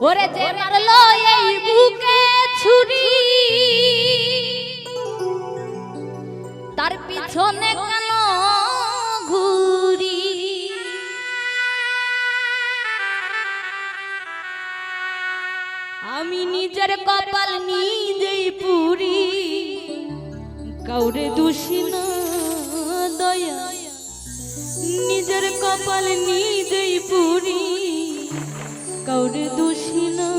ওরে যে মারলো এই বুকে ছুরি। তার পিছনে কেন ঘুরি? আমি নিজের কপাল নিজেই পুরি। কাউরে দোষী না, দয়া। নিজের কপাল নিজেই পুরী। কাউরে দোষী না।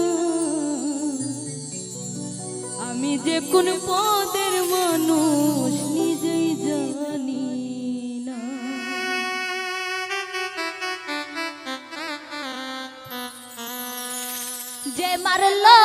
আমি যে কোন পদের মানুষ নিজেই জানি না। যে মারলো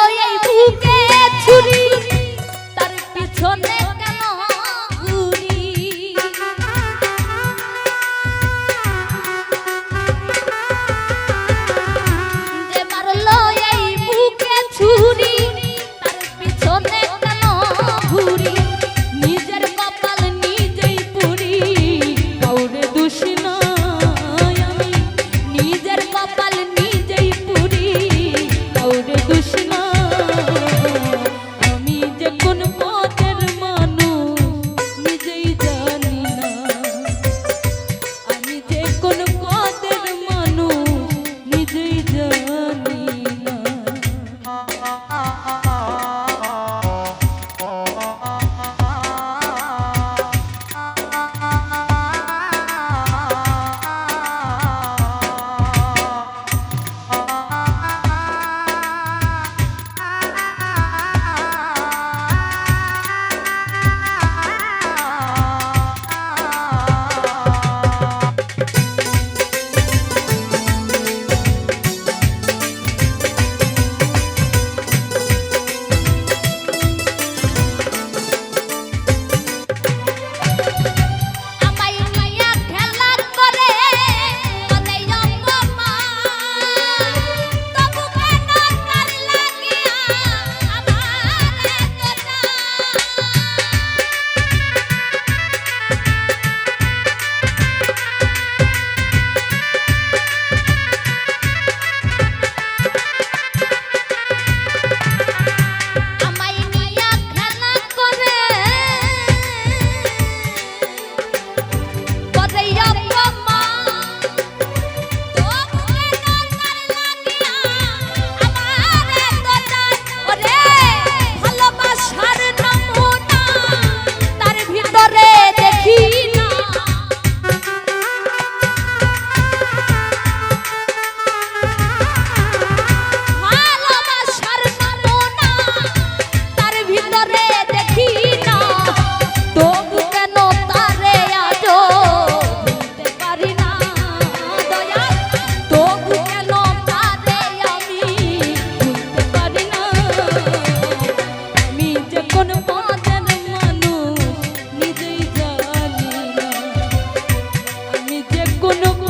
no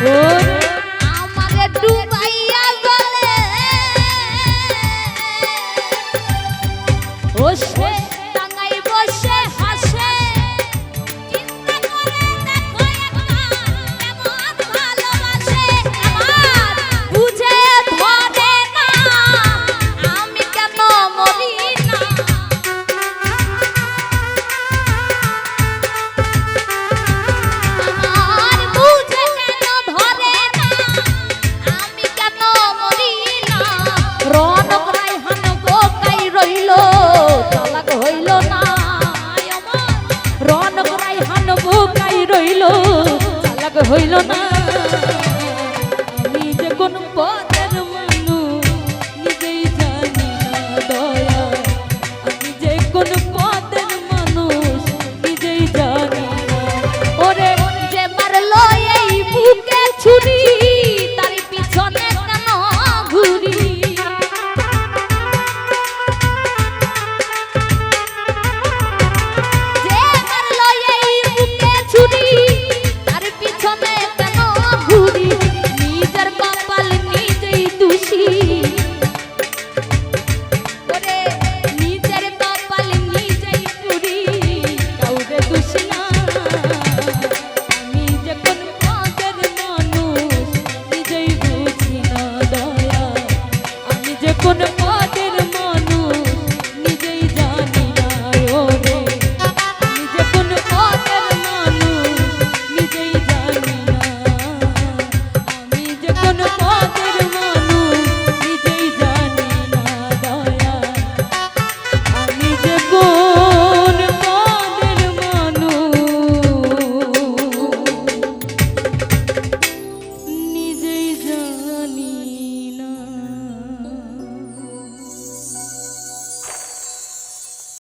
哦